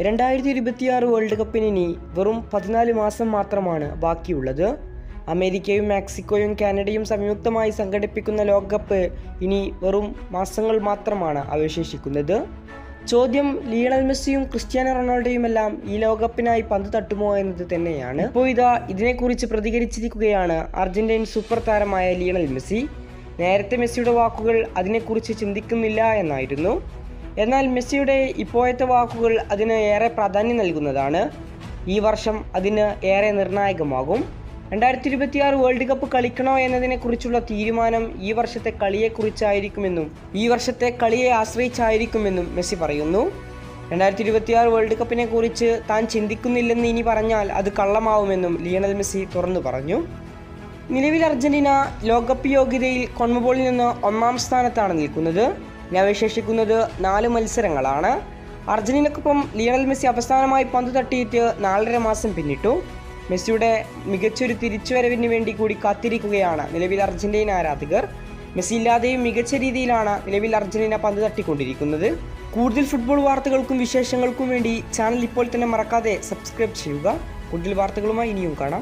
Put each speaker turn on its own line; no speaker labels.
രണ്ടായിരത്തി ഇരുപത്തിയാറ് വേൾഡ് കപ്പിന് ഇനി വെറും പതിനാല് മാസം മാത്രമാണ് ബാക്കിയുള്ളത്. അമേരിക്കയും മെക്സിക്കോയും കാനഡയും സംയുക്തമായി സംഘടിപ്പിക്കുന്ന ലോകകപ്പ് ഇനി വെറും മാസങ്ങൾ മാത്രമാണ് അവശേഷിക്കുന്നത്. ചോദ്യം ലിയണൽ മെസ്സിയും ക്രിസ്ത്യാനോ റൊണാൾഡോയും എല്ലാം ഈ ലോകകപ്പിനായി പന്ത് തട്ടുമോ എന്നത് തന്നെയാണ്. ഇപ്പോൾ ഇതാ ഇതിനെക്കുറിച്ച് പ്രതികരിച്ചിരിക്കുകയാണ് അർജന്റീൻ സൂപ്പർ താരമായ ലിയണൽ മെസ്സി. നേരത്തെ മെസ്സിയുടെ വാക്കുകൾ അതിനെക്കുറിച്ച് ചിന്തിക്കുന്നില്ല എന്നായിരുന്നു. എന്നാൽ മെസ്സിയുടെ ഇപ്പോഴത്തെ വാക്കുകൾ അതിന് ഏറെ പ്രാധാന്യം നൽകുന്നതാണ്. ഈ വർഷം അതിന് ഏറെ നിർണായകമാകും. രണ്ടായിരത്തി ഇരുപത്തിയാറ് വേൾഡ് കപ്പ് കളിക്കണോ എന്നതിനെക്കുറിച്ചുള്ള തീരുമാനം ഈ വർഷത്തെ കളിയെക്കുറിച്ചായിരിക്കുമെന്നും ഈ വർഷത്തെ കളിയെ ആശ്രയിച്ചായിരിക്കുമെന്നും മെസ്സി പറയുന്നു. രണ്ടായിരത്തി ഇരുപത്തിയാറ് വേൾഡ് കപ്പിനെ കുറിച്ച് താൻ ചിന്തിക്കുന്നില്ലെന്ന് ഇനി പറഞ്ഞാൽ അത് കള്ളമാവുമെന്നും ലിയണൽ മെസ്സി തുറന്നു പറഞ്ഞു. നിലവിൽ അർജന്റീന ലോകകപ്പ് യോഗ്യതയിൽ കൊൺമബോളിൽ നിന്ന് ഒന്നാം സ്ഥാനത്താണ് നിൽക്കുന്നത്. ഇനി അവശേഷിക്കുന്നത് നാല് മത്സരങ്ങളാണ്. അർജന്റീനക്കൊപ്പം ലിയണൽ മെസ്സി അവസാനമായി പന്ത് തട്ടിയിട്ട് നാലര മാസം പിന്നിട്ടു. മെസ്സിയുടെ മികച്ചൊരു തിരിച്ചുവരവിന് വേണ്ടി കൂടി കാത്തിരിക്കുകയാണ് നിലവിൽ അർജന്റീന ആരാധകർ. മെസ്സി ഇല്ലാതെയും മികച്ച രീതിയിലാണ് നിലവിൽ അർജന്റീന പന്ത് തട്ടിക്കൊണ്ടിരിക്കുന്നത്. കൂടുതൽ ഫുട്ബോൾ വാർത്തകൾക്കും വിശേഷങ്ങൾക്കും വേണ്ടി ചാനൽ ഇപ്പോൾ തന്നെ മറക്കാതെ സബ്സ്ക്രൈബ് ചെയ്യുക. കൂടുതൽ വാർത്തകളുമായി ഇനിയും കാണാം.